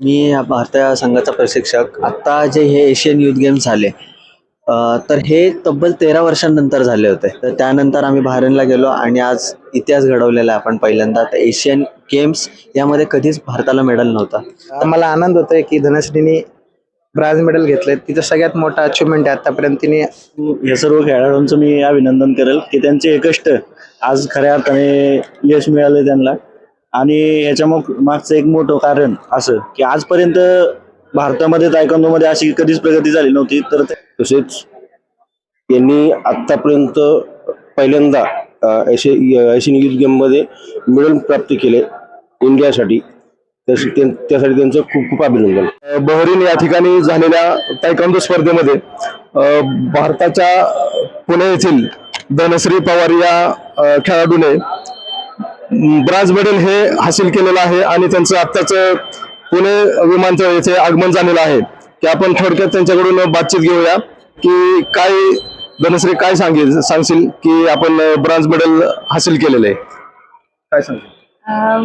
मी या भारतीय संघाचा प्रशिक्षक. आत्ता जे हे एशियन युथ गेम्स झाले अ, तर हे तब्बल तेरा वर्षांनंतर झाले होते. तर त्यानंतर आम्ही बहारेनला गेलो आणि आज इतिहास घडवलेला आहे आपण पहिल्यांदा. तर एशियन गेम्स यामध्ये कधीच भारताला मेडल नव्हता. मला आनंद होतोय की धनश्रीने ब्राझ मेडल घेतलंय तिचं सगळ्यात मोठा अचिव्हमेंट आहे आतापर्यंत तिने या सर्व खेळाडूंचं मी अभिनंदन करेल की त्यांचे कष्ट आज खऱ्या अर्थाने यश मिळाले त्यांना. आणि याच्या मग मागचं एक मोठं कारण असं की आजपर्यंत भारतामध्ये तायकांदोमध्ये अशी कधीच प्रगती झाली नव्हती तर ते- तसेच यांनी आतापर्यंत पहिल्यांदा एशियन युथ गेममध्ये मेडल प्राप्त केले इंडियासाठी. त्यास- त्या- त्यासाठी त्यांचं खूप खूप अभिनंदन. बहरीन या ठिकाणी झालेल्या तायकांदो स्पर्धेमध्ये अ, भारताच्या पुणे येथील धनश्री पवार या खेळाडूने ब्राज बडेल हे हासिल केलेलं आहे आणि त्यांचं आत्ताचं पुणे विमानतळ येथे आगमन झालेलं आहे. की आपण थोडक्यात त्यांच्याकडून बातचीत घेऊया की काय धनश्री काय सांगेल सांगशील की आपण ब्रांज मेडल हासिल केलेलं आहे? काय सांगेल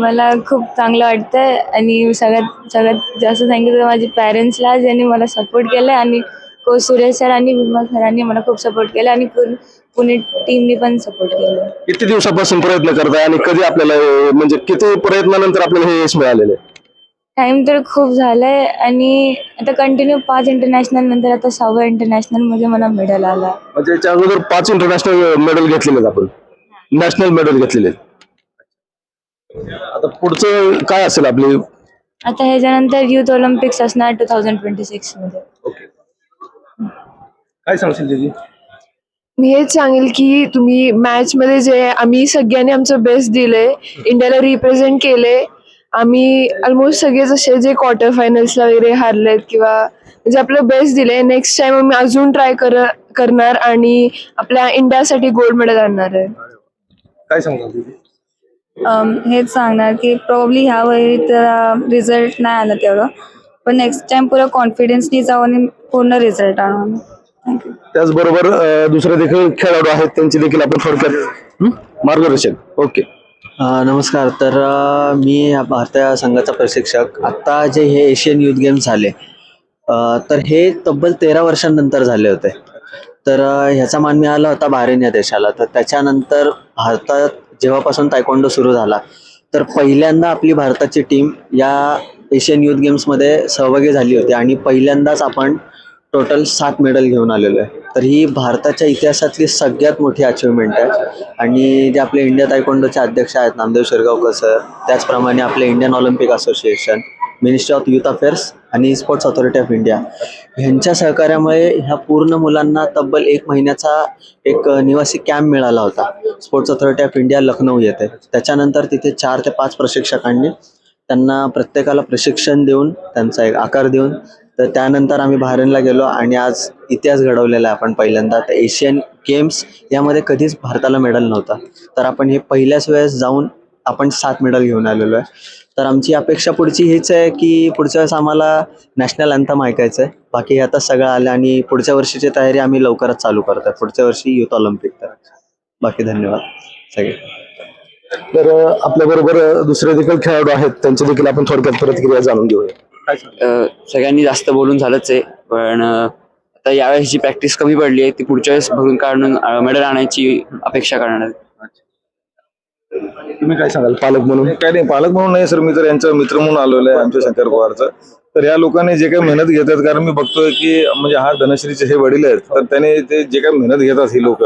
मला खूप चांगलं वाटतंय आणि सगळ्यात सगळ्यात जास्त सांगितलं माझ्या पॅरेंट्सला ज्यांनी मला सपोर्ट केलं आणि को सुरेश सर आणि विमा सरांनी मला खूप सपोर्ट केलं आणि पूर्ण पुणे टीमने पण सपोर्ट केलं. किती दिवसापासून प्रयत्न करताय आणि कधी आपल्याला हे- म्हणजे किती प्रयत्नानंतर आपल्याला हे यश मिळालेलं आहे? टाइम तर खूप झालाय आणि आता कंटिन्यू पाच इंटरनॅशनल नंतर आता सहाव्या इंटरनॅशनलमध्ये मला मेडल आला. म्हणजे याच्या अगोदर पाच इंटरनॅशनल मेडल घेतलेले आहेत आपण. नॅशनल मेडल घेतलेले आहेत आता पुढचं काय असेल आपली? आता ह्याच्यानंतर युथ ऑलिम्पिक्स असणार टू थाउजंड ट्वेंटी सिक्समध्ये काय सांगशील त्याची मी हेच सांगेल की तुम्ही मॅच मध्ये जे आम्ही सगळ्यांनी आमचं बेस्ट दिलंय. इंडियाला रिप्रेझेंट केले आम्ही ऑलमोस्ट सगळे जसे जे क्वार्टर फायनल्सला वगैरे हारलेत किंवा म्हणजे आपलं बेस्ट दिलंय नेक्स्ट टाइम आम्ही अजून ट्राय कर करणार आणि आपल्या इंडियासाठी गोल्ड मेडल आणणार आहे. काय सांगणार हेच सांगणार की प्रॉब्ली ह्या वेळी तर रिझल्ट नाही आला तेवढं. पण नेक्स्ट टाइम पुरा कॉन्फिडन्सनी जाऊ आणि पूर्ण रिझल्ट आणू आम्ही. थँक्यू त्याचबरोबर दुसरे देखील खेळाडू आहेत त्यांची देखील आपण थोडक्यात मार्गदर्शन. ओके. नमस्कार. तर मी भारतीय संघाचा प्रशिक्षक. आत्ता जे हे एशियन युथ गेम्स झाले तर हे तब्बल तेरा वर्षांनंतर झाले होते. तर ह्याचा मान मिळाला होता बहारेन या देशाला. तर त्याच्यानंतर भारतात जेव्हापासून तायकोंडो सुरू झाला तर पहिल्यांदा आपली भारताची टीम या एशियन युथ गेम्समध्ये सहभागी झाली होती. आणि पहिल्यांदाच आपण टोटल सात मेडल घेऊन आलेलो आहे. तर ही भारताच्या इतिहासातली सगळ्यात मोठी अचिव्हमेंट आहे. आणि जे आपले इंडिया तायकोंडोचे अध्यक्ष आहेत नामदेव शिरगावकर सर त्याचप्रमाणे आपले Indian olympic association ministry of youth affairs आणि स्पोर्ट्स ऑथॉरिटी ऑफ इंडिया ह्यांच्या सहकार्यामुळे ह्या पूर्ण मुलांना तब्बल एक महिन्याचा एक निवासी कॅम्प मिळाला होता. Sports authority of India Lucknow येथे. त्याच्यानंतर तिथे चार ते पाच प्रशिक्षकांनी त्यांना प्रत्येकाला प्रशिक्षण देऊन त्यांचा एक आकार देऊन तर त्यानंतर आम्ही बहारेनला गेलो आणि आज इतिहास घडवलेला आहे आपण पहिल्यांदा. तर एशियन गेम्स यामध्ये कधीच भारताला मेडल नव्हता. तर आपण हे पहिल्याच वेळेस जाऊन आपण सात मेडल घेऊन आलेलो आहे. तर आमची अपेक्षा पुढची हीच आहे की पुढच्या वेळेस आम्हाला नॅशनल अँथम ऐकायचं आहे बाकी आता सगळं आलं आणि पुढच्या वर्षीची तयारी आम्ही लवकरच चालू करतोय पुढच्या वर्षी युथ ऑलिम्पिक तर. बाकी धन्यवाद. सगळे. तर आपल्या बरोबर दुसरे देखील खेळाडू आहेत. त्यांची देखील आपण थोडक्यात प्रतिक्रिया जाणून घेऊया. सगळ्यांनी जास्त बोलून झालंच आहे. पण आता यावेळेस जी प्रॅक्टिस कमी पडली आहे ती पुढच्या वेळेस भरून काढून मेडल आणायची अपेक्षा करणार आहे. तुम्ही काय सांगाल? पालक म्हणून? काय नाही. पालक म्हणून नाही सर. मी तर यांचा मित्र म्हणून आलेलो आहे आमच्या शंकर पवारचं. तर या लोकांनी जे काही मेहनत घेतात कारण मी बघतोय की म्हणजे हा धनश्रीचे हे वडील आहेत तर त्याने ते जे काही मेहनत घेतात ही लोक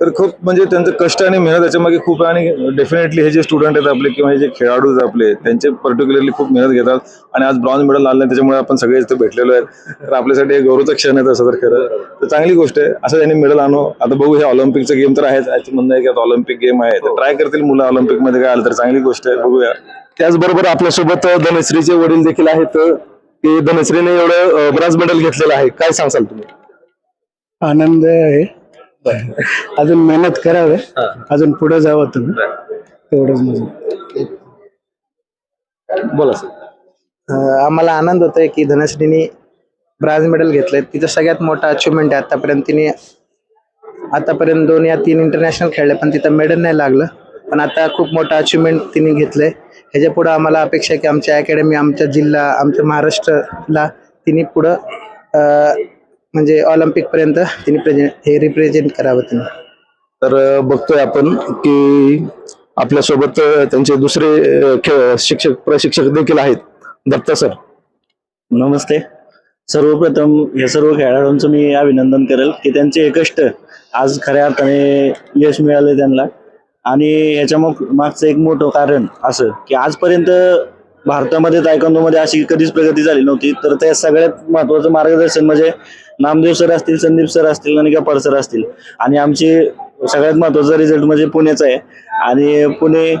तर खूप म्हणजे त्यांचं कष्ट आणि मेहनत याच्यामागे खूप आहे. आणि डेफिनेटली हे जे स्टुडंट आहेत आपले किंवा हे जे खेळाडू आहेत आपले त्यांचे पर्टिक्युलरली खूप मेहनत घेतात. आणि आज ब्रॉन्झ मेडल आणलं त्याच्यामुळे आपण सगळे इथे भेटलेलो आहेत. तर आपल्यासाठी एक गौरवचं क्षण आहे तसं तर खरं. तर चांगली गोष्ट आहे. असं त्यांनी मेडल आणू. आता बघू हे ऑलिम्पिकचं गेम तर आहेच. याचं म्हणणं आहे की आता ऑलिम्पिक गेम आहे. तर ट्राय करतील मुलं ऑलिम्पिकमध्ये काय आलं तर. चांगली गोष्ट आहे. बघूया. त्याचबरोबर आपल्यासोबत धनश्रीचे वडील देखील आहेत. की धनश्रीने एवढं ब्रांज मेडल घेतलेलं आहे. काय सांगसाल तुम्ही? आनंद आहे. अजून मेहनत करावे. अजून पुढे जावं तुम्ही. तेवढंच माझं बोला सर. आम्हाला आनंद होतोय की धनश्रीने ब्राझ मेडल घेतलंय. तिचं सगळ्यात मोठा अचिव्हमेंट आहे. आतापर्यंत तिने आतापर्यंत दोन या तीन इंटरनॅशनल खेळले पण तिथं मेडल नाही लागलं. पण आता खूप मोठं अचिव्हमेंट तिने घेतलंय. ह्याच्या पुढं आम्हाला अपेक्षा आहे की आमच्या अकॅडमी आमच्या जिल्हा आमच्या महाराष्ट्राला तिने पुढं म्हणजे ऑलिम्पिकपर्यंत तिने प्रेझेंट हे रिप्रेझेंट करावं तिने. तर बघतोय आपण की आपल्यासोबत त्यांचे दुसरे अ, खे- शिक्षक प्रशिक्षक देखील आहेत. दत्ता सर. नमस्ते. सर्वप्रथम या सर्व खेळाडूंचं मी अभिनंदन करेल की त्यांचे हे कष्ट आज खऱ्या अर्थाने यश मिळाले त्यांना. आणि ह्याच्या मग मागचं एक मोठं कारण असं की आजपर्यंत भारतामध्ये तायकांदोमध्ये अशी कधीच प्रगती झाली नव्हती. तर त्या सगळ्यात महत्वाचं मार्गदर्शन म्हणजे नामदेव सर असतील संदीप सर असतील आणि गप्पाळ सर असतील. आणि आमची सगळ्यात महत्त्वाचा रिझल्ट म्हणजे पुण्याचा आहे. आणि पुणे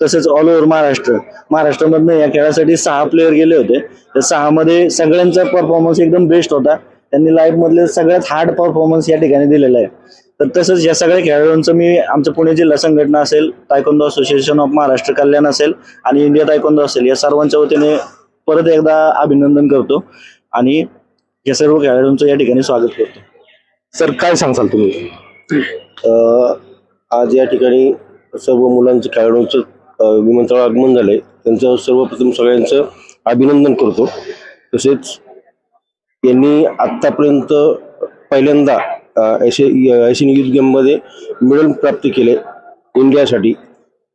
तसेच ऑल ओव्हर महाराष्ट्र. महाराष्ट्रामधनं या खेळासाठी सहा प्लेयर गेले होते. त्या सहामध्ये सगळ्यांचा परफॉर्मन्स एकदम बेस्ट होता. त्यांनी लाईफमधले सगळ्यात हार्ड परफॉर्मन्स या ठिकाणी दिलेला आहे. तर तसंच या सगळ्या खेळाडूंचं मी आमच्या पुणे जिल्हा संघटना असेल taekwondo association of Maharashtra Kalyan असेल आणि इंडिया तायकोंदो असेल या सर्वांच्या वतीने परत एकदा अभिनंदन करतो आणि या सर्व खेळाडूंचं या ठिकाणी स्वागत करतो. सर काय सांगसाल तुम्ही? आज या ठिकाणी सर्व मुलांचं खेळाडूंचं अ, विमानतळावर आगमन झालंय. त्यांचं सर्वप्रथम सगळ्यांचं अभिनंदन करतो. तसेच यांनी आत्तापर्यंत पहिल्यांदा अ, एशियन युथ गेममध्ये मेडल प्राप्त केले इंडियासाठी.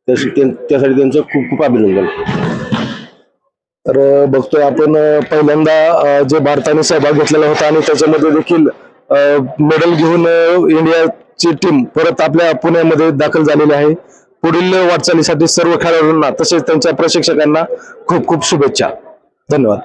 त्यास- त्यां- त्यासाठी त्यांचं खूप खूप अभिनंदन. तर बघतोय आपण पहिल्यांदा जे भारताने सहभाग घेतलेला होता आणि त्याच्यामध्ये देखील मेडल घेऊन इंडियाची टीम परत आपल्या पुण्यामध्ये दाखल झालेली आहे. पुढील वाटचालीसाठी सर्व खेळाडूंना तसेच त्यांच्या प्रशिक्षकांना खूप खूप शुभेच्छा. धन्यवाद.